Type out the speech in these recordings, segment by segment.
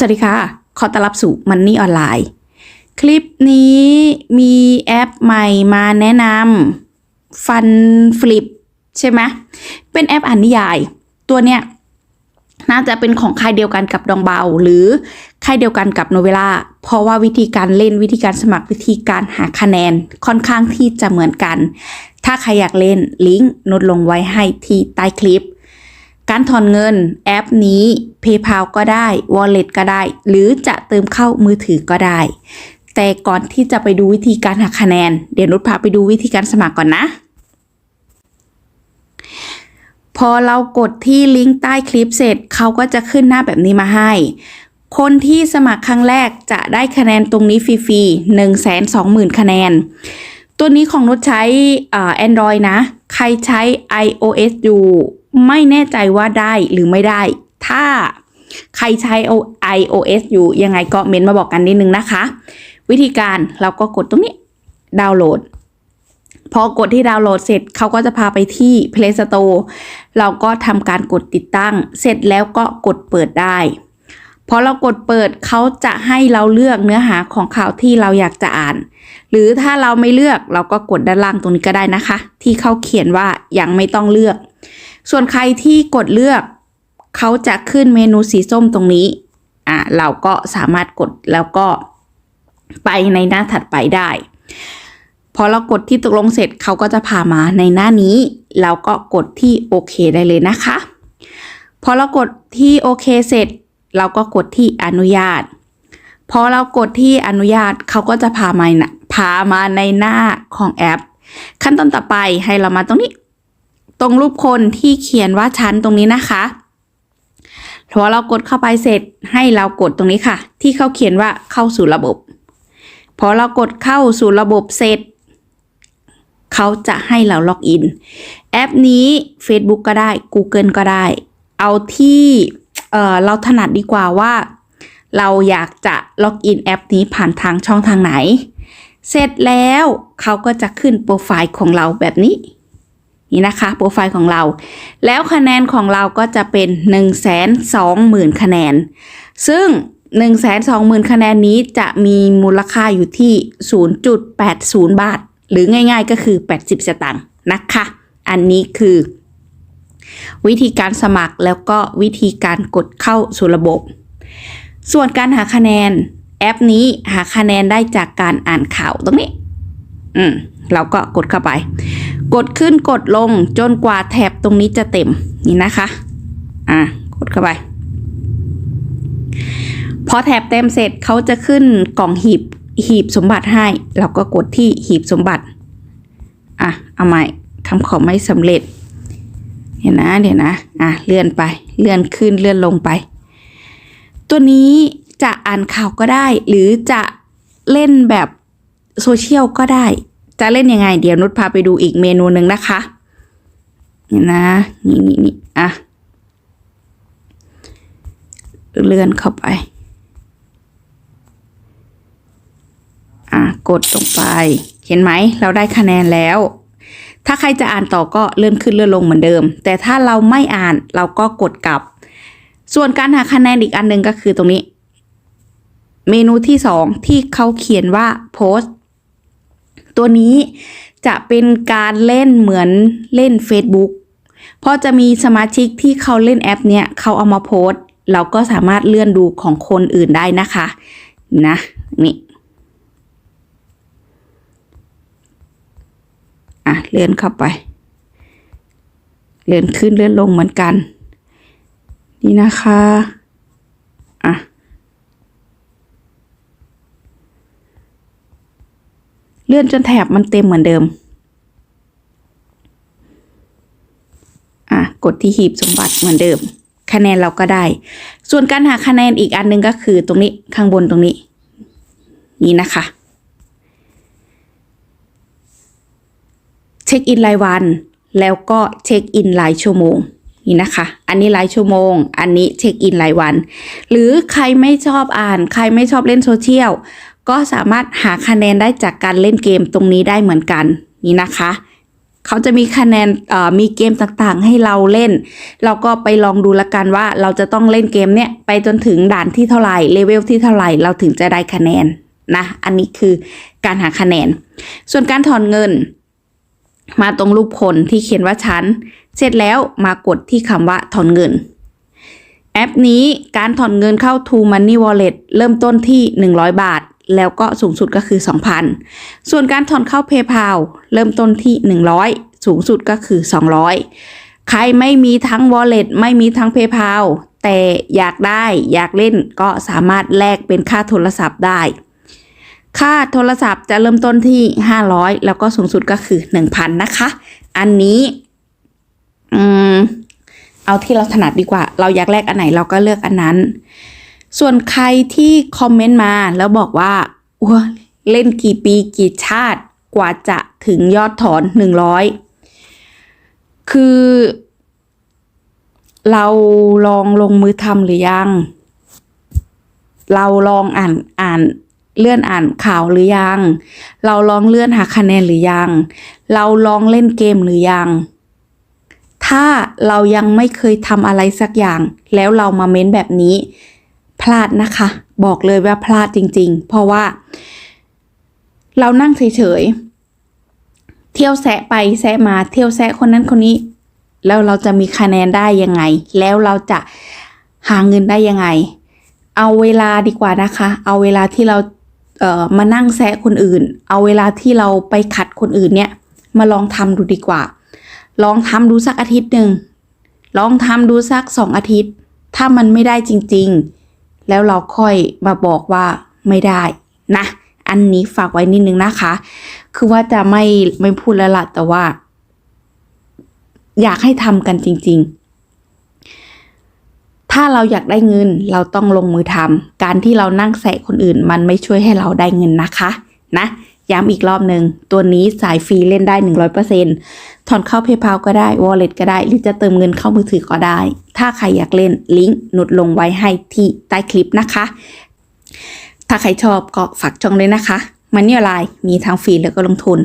สวัสดีค่ะ ขอต้อนรับสู่มันนี่ออนไลน์ คลิปนี้มีแอปใหม่มาแนะนำฟันฟลิปใช่ไหมเป็นแอปอ่านนิยาย ตัวเนี้ยน่าจะเป็นของค่ายเดียวกันกับดองเบา หรือค่ายเดียวกันกับโนเวล่าเพราะว่าวิธีการเล่นวิธีการสมัครวิธีการหาคะแนนค่อนข้างที่จะเหมือนกัน ถ้าใครอยากเล่นลิงก์นดลงไว้ให้ที่ใต้คลิป การถอนเงินแอปนี้ PayPal ก็ได้ Wallet ก็ได้ หรือจะเติมเข้ามือถือก็ได้ แต่ก่อนที่จะไปดูวิธีการหักคะแนน เดี๋ยวนุชพาไปดูวิธีการสมัครก่อนนะ พอเรากดที่ลิงก์ใต้คลิปเสร็จเขาก็จะขึ้นหน้าแบบนี้มาให้ คนที่สมัครครั้งแรกจะได้คะแนนตรงนี้ฟรีๆหนึ่งแสนสองหมื่นคะแนน ตัวนี้ของนุชใช้อ่า Android นะ ใครใช้ iOS อยู่ ไม่แน่ใจว่าได้หรือไม่ได้ ถ้าใครใช้ iOS อยู่ยังไงก็เมนต์มาบอกกันนิดนึงนะคะ วิธีการเราก็กดตรงนี้ดาวน์โหลด พอกดที่ดาวน์โหลดเสร็จเขาก็จะพาไปที่ Play Store เราก็ทำการกดติดตั้ง เสร็จแล้วก็กดเปิดได้พอเรากดเปิดเขาจะให้เราเลือกเนื้อหาของข่าวที่เราอยากจะอ่าน หรือถ้าเราไม่เลือกเราก็กดด้านล่างตรงนี้ก็ได้นะคะ ที่เขาเขียนว่ายังไม่ต้องเลือก ส่วนใครที่กดเลือก เขาจะขึ้นเมนูสีส้มตรงนี้อะเราก็สามารถกดแล้วก็ไปในหน้าถัดไปได้ พอเรากดที่ตกลงเสร็จเขาก็จะพามาในหน้านี้ เราก็กดที่โอเคได้เลยนะคะ พอเรากดที่โอเคเสร็จ เราก็กดที่อนุญาต พอเรากดที่อนุญาตเขาก็จะพามานะพามาในหน้าของแอป ขั้นตอนต่อไปให้เรามาตรงนี้ ตรงรูปคนที่เขียนว่าชั้นตรงนี้นะคะพอเรากดเข้าไปเสร็จให้เรากดตรงนี้ค่ะ ที่เขาเขียนว่าเข้าสู่ระบบ พอเรากดเข้าสู่ระบบเสร็จ เขาจะให้เราล็อกอิน แอปนี้ Facebook ก็ได้ Google ก็ได้ เอาที่เเราถนัดดีกว่าว่า เราอยากจะล็อกอินแอปนี้ผ่านทางช่องทางไหน เสร็จแล้วเขาก็จะขึ้นโปรไฟล์ของเราแบบนี้ นี่นะคะโปรไฟล์ของเรา แล้วคะแนนของเราก็จะเป็น1 2 0 0 0 0 คะแนน ซึ่ง 1 2 0 0 0 0 คะแนนนี้จะมีมูลค่าอยู่ที่ 0.80 บาท หรือง่ายๆก็คือ 80 สตางค์นะคะ อันนี้คือ วิธีการสมัครแล้วก็วิธีการกดเข้าสู่ระบบ ส่วนการหาคะแนนแอปนี้หาคะแนนได้จากการอ่านข่าวตรงนี้ อืมเราก็กดเข้าไป กดขึ้นกดลงจนกว่าแถบตรงนี้จะเต็มนี่นะคะ อะกดเข้าไป พอแถบเต็มเสร็จเขาจะขึ้นกล่องหีบหีบสมบัติให้ เราก็กดที่หีบสมบัติ อะเอาใหม่ทำขอไม่สำเร็จเดี๋ยวนะเดี๋ยวนะอะเลื่อนไป เลื่อนขึ้นเลื่อนลงไป ตัวนี้จะอ่านข่าวก็ได้ หรือจะเล่นแบบโซเชียลก็ได้ จะเล่นยังไง เดี๋ยวนุชพาไปดูอีกเมนูหนึ่งนะคะนี่นะนี่นี่นี่อะเลื่อนเข้าไป อะกดลงไป เห็นไหมเราได้คะแนนแล้ว ถ้าใครจะอ่านต่อก็เลื่อนขึ้นเลื่อนลงเหมือนเดิม แต่ถ้าเราไม่อ่านเราก็กดกลับ ส่วนการหาคะแนนอีกอันหนึ่งก็คือตรงนี้ เมนูที่สองที่เขาเขียนว่าโพส ตัวนี้จะเป็นการเล่นเหมือนเล่น Facebook เพราะจะมีสมาชิกที่เขาเล่นแอปเนี้ยเขาเอามาโพสต์เราก็สามารถเลื่อนดูของคนอื่นได้นะคะนะนี่อะเลื่อนเข้าไป เลื่อนขึ้นเลื่อนลงเหมือนกัน นี่นะคะ เลื่อนจนแถบมันเต็มเหมือนเดิม อะ กดที่หีบสมบัติเหมือนเดิม คะแนนเราก็ได้ ส่วนการหาคะแนนอีกอันหนึงก็คือตรงนี้ข้างบนตรงนี้ นี่นะคะ เช็คอินรายวัน แล้วก็เช็คอินรายชั่วโมงนี่นะคะ อันนี้รายชั่วโมง อันนี้เช็คอินรายวัน หรือใครไม่ชอบอ่าน ใครไม่ชอบเล่นโซเชียล ก็สามารถหาคะแนนได้จากการเล่นเกมตรงนี้ได้เหมือนกันนี่นะคะเขาจะมีคะแนนมีเกมต่างๆ ให้เราเล่น เราก็ไปลองดูละกันว่าเราจะต้องเล่นเกมเนี้ยไปจนถึงด่านที่เท่าไหร่เลเวลที่เท่าไหร่เราถึงจะได้คะแนนนะอันนี้คือการหาคะแนน ส่วนการถอนเงิน มาตรงรูปคนที่เขียนว่าชั้น เสร็จแล้วมากดที่คำว่าถอนเงิน แอปนี้การถอนเงินเข้า To Money Wallet เริ่มต้นที่ 100 บาท แล้วก็สูงสุดก็คือ 2,000 ส่วนการถอนเข้า PayPal เริ่มต้นที่ 100 สูงสุดก็คือ 200 ใครไม่มีทั้ง Wallet ไม่มีทั้ง PayPal แต่อยากได้อยากเล่นก็สามารถแลกเป็นค่าโทรศัพท์ได้ ค่าโทรศัพท์จะเริ่มต้นที่ 500 แล้วก็สูงสุดก็คือ 1,000 นะคะ อันนี้อืมเอาที่เราถนัดดีกว่า เราอยากแลกอันไหนเราก็เลือกอันนั้น ส่วนใครที่คอมเมนต์มาแล้วบอกว่าอ้วเล่นกี่ปีกี่ชาติกว่าจะถึงยอดถอนหนึ่งร้อยคือ เราลองลงมือทำหรือยัง เราลองอ่านอ่านเลื่อนอ่านข่าวหรือยัง เราลองเลื่อนหาคะแนนหรือยัง เราลองเล่นเกมหรือยัง ถ้าเรายังไม่เคยทำอะไรสักอย่าง แล้วเรามาเม้นแบบนี้าดนะคะ บอกเลยว่าพลาดจริง ๆ เพราะว่า เรานั่งเฉยๆ เที่ยวแซะไปแซะมาเที่ยวแซะคนนั้นคนนี้ แล้วเราจะมีคะแนนได้ยังไง แล้วเราจะหาเงินได้ยังไง เอาเวลาดีกว่านะคะ เอาเวลาที่เราเอ่อมานั่งแซะคนอื่น เอาเวลาที่เราไปขัดคนอื่นเนี่ยมาลองทำดูดีกว่า ลองทำดูสักอาทิตย์หนึ่งลองทำดูสักสองอาทิตย์ ถ้ามันไม่ได้จริง ๆ แล้วเราค่อยมาบอกว่าไม่ได้นะ อันนี้ฝากไว้นิดนึงนะคะ คือว่าจะไม่ไม่พูดแล้วล่ะแต่ว่า อยากให้ทำกันจริง ๆ ถ้าเราอยากได้เงินเราต้องลงมือทำการที่เรานั่งแสะคนอื่น มันไม่ช่วยให้เราได้เงินนะคะนะย้ำอีกรอบหนึ่ง ตัวนี้สายฟรีเล่นได้ 100%ถอนเข้า PayPal ก็ได้ Wallet ก็ได้ หรือจะเติมเงินเข้ามือถือก็ได้ ถ้าใครอยากเล่นลิงก์หนุดลงไว้ให้ที่ใต้คลิปนะคะ ถ้าใครชอบก็ฝากช่องด้วยนะคะมันนี่อะไรมีทั้งฟรีแล้วก็ลงทุน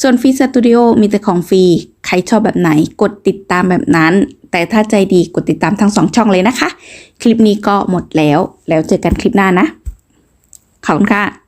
ส่วนฟรีสตูดิโอมีแต่ของฟรี ใครชอบแบบไหนกดติดตามแบบนั้น แต่ถ้าใจดีกดติดตามทั้งสองช่องเลยนะคะ คลิปนี้ก็หมดแล้ว แล้วเจอกันคลิปหน้านะ ขอบคุณค่ะ